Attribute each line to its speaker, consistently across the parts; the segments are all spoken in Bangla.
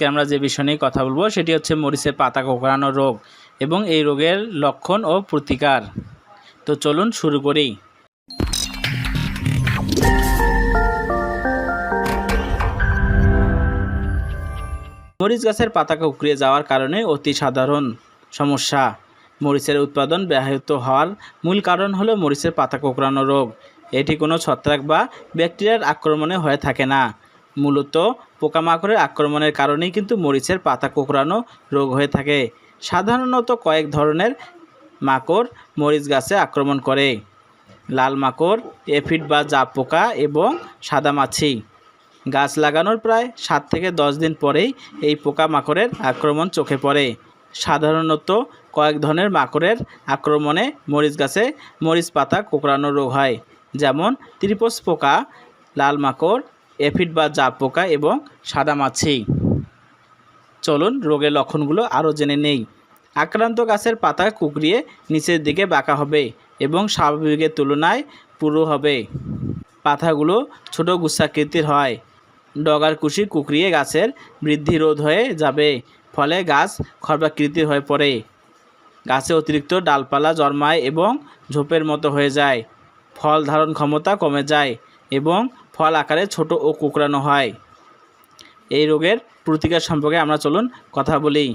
Speaker 1: আজকে আমরা যে বিষয় নিয়ে কথা বলব, সেটি হচ্ছে মরিচের পাতা কোঁকড়ানো রোগ এবং এই রোগের লক্ষণ ও প্রতিকার। তো চলুন শুরু করি। মরিচ গাছের পাতা কুকড়িয়ে যাওয়ার কারণে অতি সাধারণ সমস্যা। মরিচের উৎপাদন ব্যাহত হওয়ার মূল কারণ হলো মরিচের পাতা কোঁকড়ানো রোগ। এটি কোনো ছত্রাক বা ব্যাকটেরিয়ার আক্রমণে হয়ে থাকে না। মূলত পোকামাকড়ের আক্রমণের কারণেই কিন্তু মরিচের পাতা কোঁকড়ানো রোগ হয়ে থাকে। সাধারণত কয়েক ধরনের মাকড় মরিচ গাছে আক্রমণ করে। লাল মাকড়, এফিড বা জাপ পোকা এবং সাদামাছি গাছ লাগানোর প্রায় সাত থেকে দশ দিন পরেই এই পোকামাকড়ের আক্রমণ চোখে পড়ে। সাধারণত কয়েক ধরনের মাকড়ের আক্রমণে মরিচ গাছে মরিচ পাতা কোঁকড়ানো রোগ হয়, যেমন ত্রিপোস পোকা, লাল মাকড় এফিড বা জাপ পোকা এবং সাদামাছি চলুন, রোগের লক্ষণগুলো আরও জেনে নেই। আক্রান্ত গাছের পাতা কুকড়িয়ে নিচের দিকে বাঁকা হবে এবং স্বাভাবিকের তুলনায় পুরো হবে। পাতাগুলো ছোট গুচ্ছাকৃতির হয়। ডগার কুশি কুকড়িয়ে গাছের বৃদ্ধি রোধ হয়ে যাবে, ফলে গাছ খর্বাকৃতির হয়ে পড়ে। গাছে অতিরিক্ত ডালপালা জন্মায় এবং ঝোপের মতো হয়ে যায়। ফল ধারণ ক্ষমতা কমে যায়। এবং ফল আকারে ছোট ও কুকড়ানো হয়। এই রোগের প্রতিকার সম্পর্কে আমরা চলুন কথা বলি।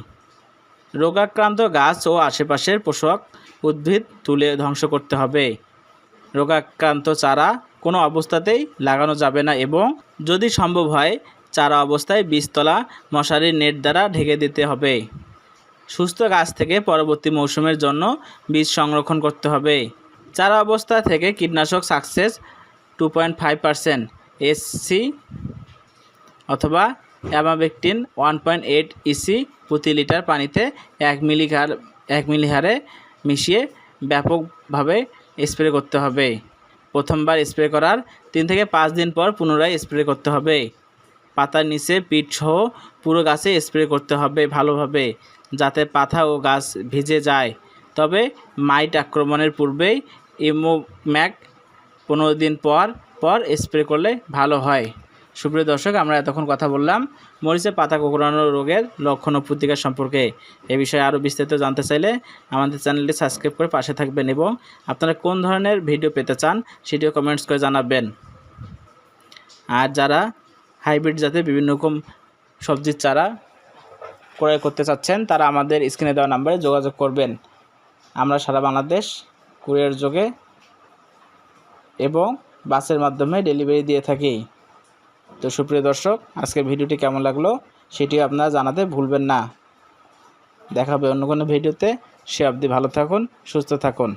Speaker 1: রোগাক্রান্ত গাছ ও আশেপাশের পোষক উদ্ভিদ তুলে ধ্বংস করতে হবে। রোগাক্রান্ত চারা কোনো অবস্থাতেই লাগানো যাবে না এবং যদি সম্ভব হয়, চারা অবস্থায় বীজতলা মশারির নেট দ্বারা ঢেকে দিতে হবে। সুস্থ গাছ থেকে পরবর্তী মৌসুমের জন্য বীজ সংরক্ষণ করতে হবে। চারা অবস্থা থেকে কীটনাশক success two point five percent SC অথবা emamectin one point eight EC প্রতি লিটার পানিতে এক মিলি হার এক মিলি হারে মিশিয়ে ব্যাপকভাবে স্প্রে করতে হবে। প্রথমবার স্প্রে করার তিন থেকে পাঁচ দিন পর পুনরায় স্প্রে করতে হবে। পাতার নিচে পিঠ সহ পুরো গাছে স্প্রে করতে হবে ভালোভাবে, যাতে পাতা ও গাছ ভিজে যায়। তবে মাইট আক্রমণের পূর্বেই ইমোম্যাক পনেরো দিন পর পর স্প্রে করলে ভালো হয়। সুপ্রিয় দর্শক, আমরা এতক্ষণ কথা বললাম মরিচের পাতা কোঁকড়ানো রোগের লক্ষণ ও প্রতিকার সম্পর্কে। এ বিষয়ে আরও বিস্তারিত জানতে চাইলে আমাদের চ্যানেলটি সাবস্ক্রাইব করে পাশে থাকবেন এবং আপনারা কোন ধরনের ভিডিও পেতে চান সেটিও কমেন্টস করে জানাবেন। আর যারা হাইব্রিড জাতের বিভিন্ন রকম সবজির চারা ক্রয় করতে চাচ্ছেন, তারা আমাদের স্ক্রিনে দেওয়া নাম্বারে যোগাযোগ করবেন। আমরা সারা বাংলাদেশ কুরিয়ার যোগে এবং বাসের মাধ্যমে ডেলিভারি দিয়ে থাকি। তো সুপ্রিয় দর্শক, আজকের ভিডিওটি কেমন লাগল সেটি আপনারা জানাতে ভুলবেন না। দেখা হবে অন্য কোনো ভিডিওতে। সে আপনি ভালো থাকুন, সুস্থ থাকুন।